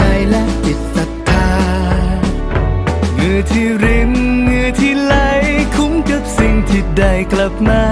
จ ริมเหงื่อที่ไหลคุ้มกับสิ่งที่ได้กลับมา